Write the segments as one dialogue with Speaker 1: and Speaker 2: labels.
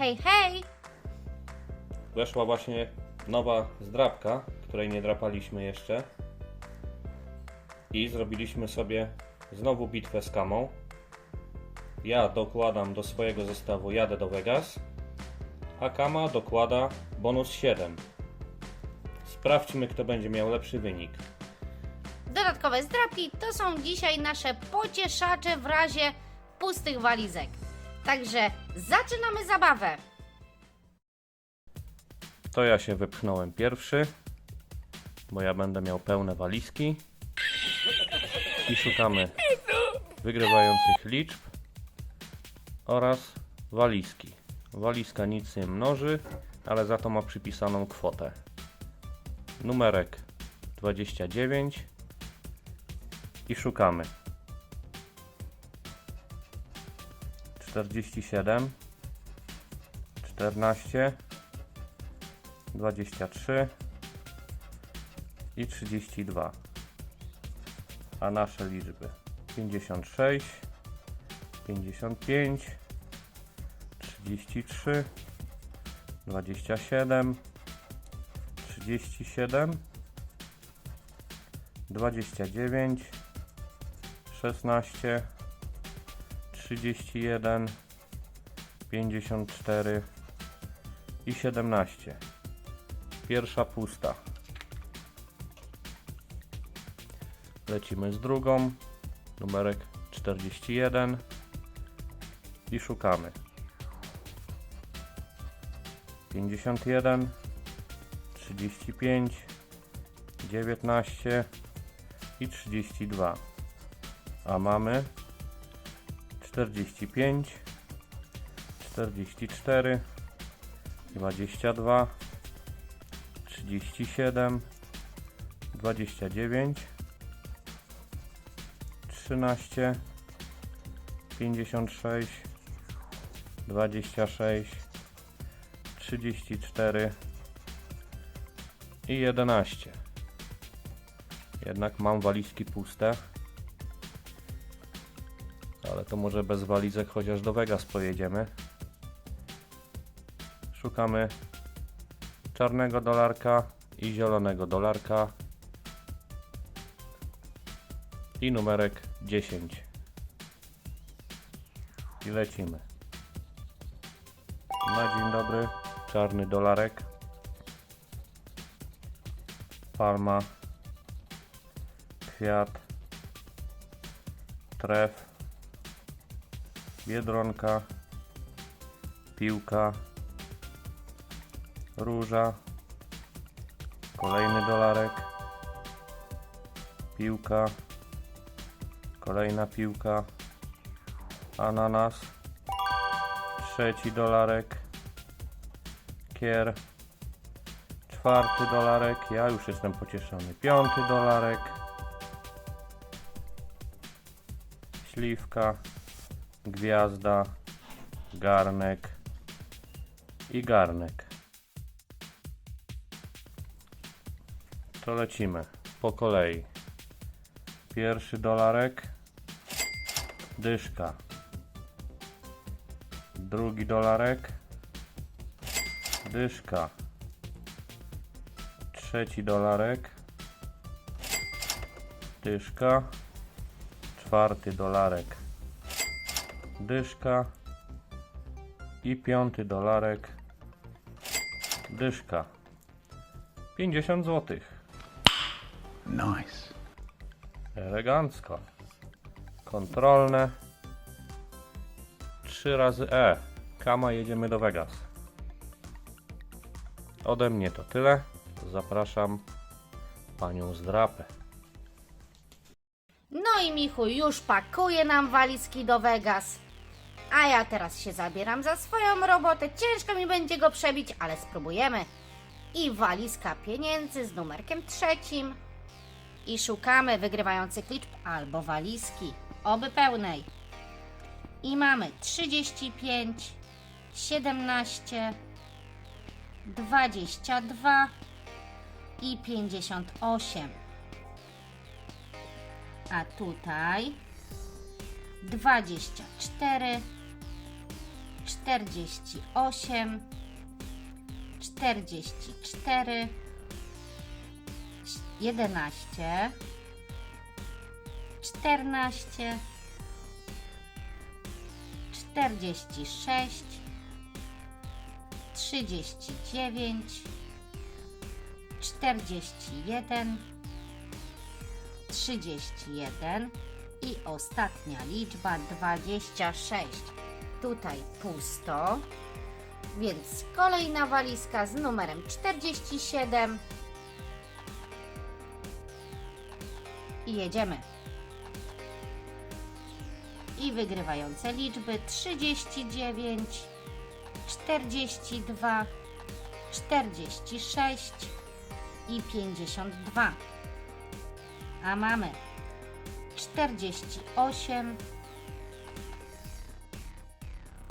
Speaker 1: Hej, hej!
Speaker 2: Weszła właśnie nowa zdrabka, której nie drapaliśmy jeszcze. I zrobiliśmy sobie znowu bitwę z kamą. Ja dokładam do swojego zestawu, jadę do Vegas, a kama dokłada bonus 7. Sprawdźmy, kto będzie miał lepszy wynik.
Speaker 1: Dodatkowe zdrapki to są dzisiaj nasze pocieszacze w razie pustych walizek. Także zaczynamy zabawę.
Speaker 2: To ja się wypchnąłem pierwszy, bo ja będę miał pełne walizki. I szukamy wygrywających liczb oraz walizki. Walizka nic nie mnoży, ale za to ma przypisaną kwotę. Numerek 29 i szukamy. 47 14 23 i 32. A nasze liczby 56, 55, 33, 27, 37, 29, 16, 31, 54 i 17. Pierwsza pusta. Lecimy z drugą. Numerek 41. I szukamy. 51, 35, 19 i 32. A mamy 45, 44, 22, 37, 29, 13, 56, 26, 34 i 11. Jednak mam walizki puste. Ale to może bez walizek chociaż do Vegas pojedziemy. Szukamy czarnego dolarka i zielonego dolarka. I numerek 10 i lecimy. Na dzień dobry czarny dolarek. Palma kwiat tref biedronka piłka róża kolejny dolarek piłka kolejna piłka ananas trzeci dolarek kier czwarty dolarek ja już jestem pocieszony piąty dolarek śliwka gwiazda garnek i garnek. To lecimy po kolei. Pierwszy dolarek dyszka. Drugi dolarek dyszka. Trzeci dolarek dyszka. Czwarty dolarek dyszka i piąty dolarek dyszka 50 złotych
Speaker 3: Nice.
Speaker 2: Elegancko. Kontrolne. Trzy razy E. Kama jedziemy do Vegas. Ode mnie to tyle. Zapraszam panią zdrapę.
Speaker 1: No i Michu już pakuje nam walizki do Vegas. A ja teraz się zabieram za swoją robotę. Ciężko mi będzie go przebić, ale spróbujemy. I walizka pieniędzy z numerkiem trzecim. I szukamy wygrywających liczb albo walizki, oby pełnej. I mamy 35, 17, 22 i 58. A tutaj 24, 48, 44, 11, 14, 46, 39, 41, 31 i ostatnia liczba 26. Tutaj pusto, więc kolejna walizka z numerem 47 i jedziemy. I wygrywające liczby 39, 42, 46 i 52. A mamy 48,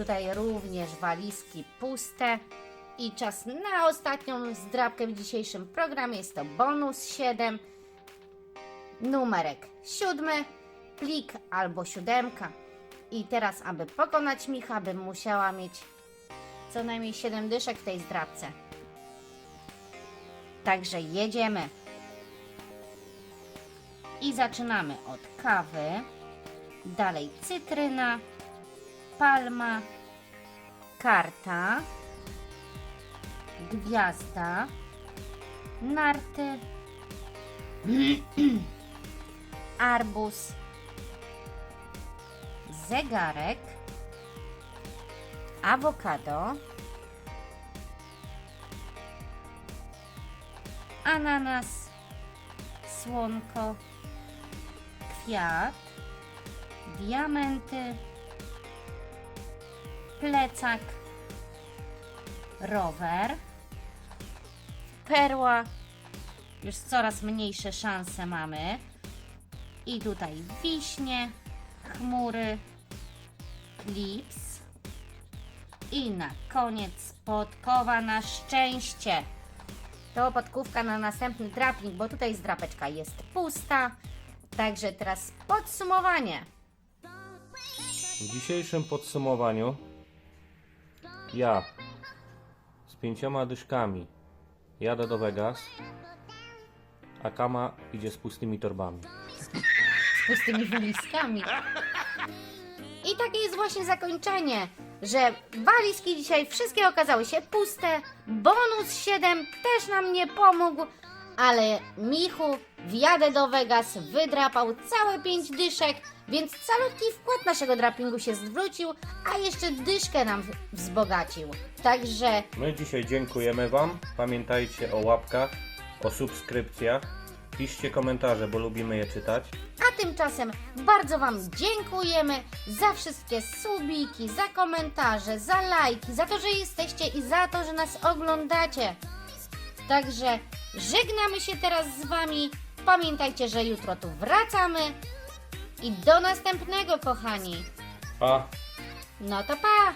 Speaker 1: Tutaj również walizki puste. I czas na ostatnią zdrabkę w dzisiejszym programie. Jest to bonus 7. Numerek 7. Plik albo siódemka. I teraz, aby pokonać Micha, bym musiała mieć co najmniej 7 dyszek w tej zdrabce. Także jedziemy. I zaczynamy od kawy, dalej cytryna, palma, karta, gwiazda, narty, arbuz, zegarek, awokado, ananas, słonko, kwiat, diamenty, plecak, rower, perła, już coraz mniejsze szanse mamy. I tutaj wiśnie, chmury, klips i na koniec podkowa na szczęście. To podkówka na następny drapnik, bo tutaj zdrapeczka jest pusta. Także teraz podsumowanie.
Speaker 2: W dzisiejszym podsumowaniu ja z pięcioma dyszkami jadę do Vegas, a Kama idzie z pustymi torbami.
Speaker 1: z pustymi walizkami. I takie jest właśnie zakończenie, że walizki dzisiaj wszystkie okazały się puste. Bonus 7 też nam nie pomógł, ale Michu wjadę do Vegas, wydrapał całe 5 dyszek, więc calutki wkład naszego drapingu się zwrócił, a jeszcze dyszkę nam wzbogacił. Także
Speaker 2: My dzisiaj dziękujemy Wam. Pamiętajcie o łapkach, o subskrypcjach. Piszcie komentarze, bo lubimy je czytać.
Speaker 1: A tymczasem bardzo Wam dziękujemy za wszystkie subiki, za komentarze, za lajki, za to, że jesteście i za to, że nas oglądacie. Także żegnamy się teraz z Wami. Pamiętajcie, że jutro tu wracamy. I do następnego, kochani.
Speaker 2: Pa!
Speaker 1: No to pa!